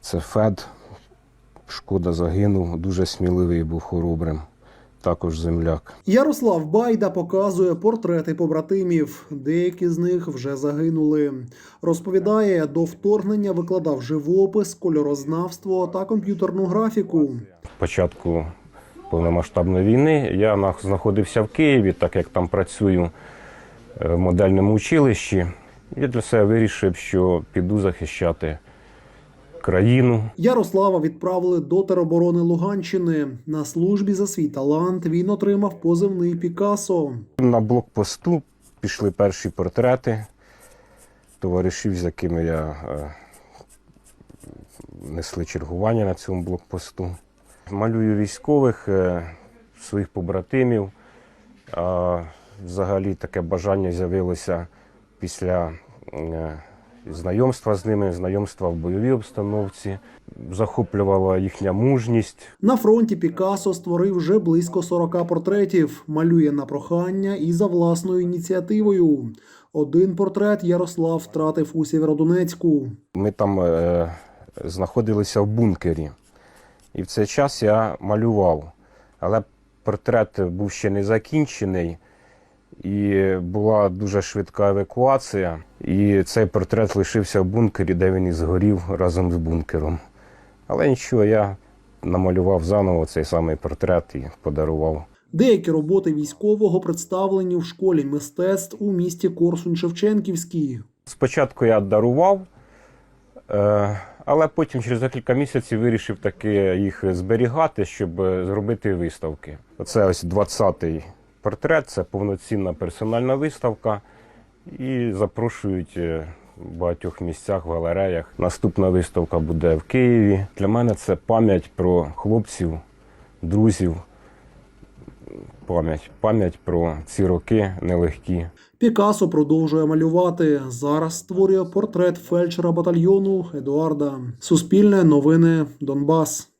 Це Фед. Шкода загинув, дуже сміливий був хоробрим. Також земляк. Ярослав Байда показує портрети побратимів. Деякі з них вже загинули. Розповідає, до вторгнення викладав живопис, кольорознавство та комп'ютерну графіку. початку повномасштабної війни я на- знаходився в Києві, так як там працюю е, в модельному училищі. Я для себе вирішив, що піду захищати країну. Ярослава відправили до тероборони Луганщини. На службі за свій талант він отримав позивний Пікасо. На блокпосту пішли перші портрети товаришів, з якими я е, несли чергування на цьому блокпосту. Малюю військових, е, своїх побратимів. А взагалі таке бажання з'явилося після е, знайомства з ними, знайомства в бойовій обстановці. Захоплювала їхня мужність, На фронті Пікасо створив вже близько 40 портретів. Малює на прохання і за власною ініціативою. Один портрет Ярослав втратив у Сєвєродонецьку. Ми там е, знаходилися в бункері. І в цей час я малював. Але портрет був ще не закінчений, і була дуже швидка евакуація. І цей портрет лишився в бункері, де він і згорів разом з бункером. Але нічого, я намалював заново цей самий портрет і подарував. Деякі роботи військового представлені в школі мистецтв у місті Корсунь-Шевченківський. Спочатку я дарував, е, але потім через декілька місяців вирішив таки їх зберігати, щоб зробити виставки. Оце ось 20-й портрет, це повноцінна персональна виставка. І запрошують е, в багатьох місцях, в галереях. Наступна виставка буде в Києві. Для мене це пам'ять про хлопців, друзів, пам'ять, пам'ять про ці роки нелегкі. Пікасо продовжує малювати. Зараз створює портрет фельдшера батальйону Едуарда. Суспільне новини Донбас.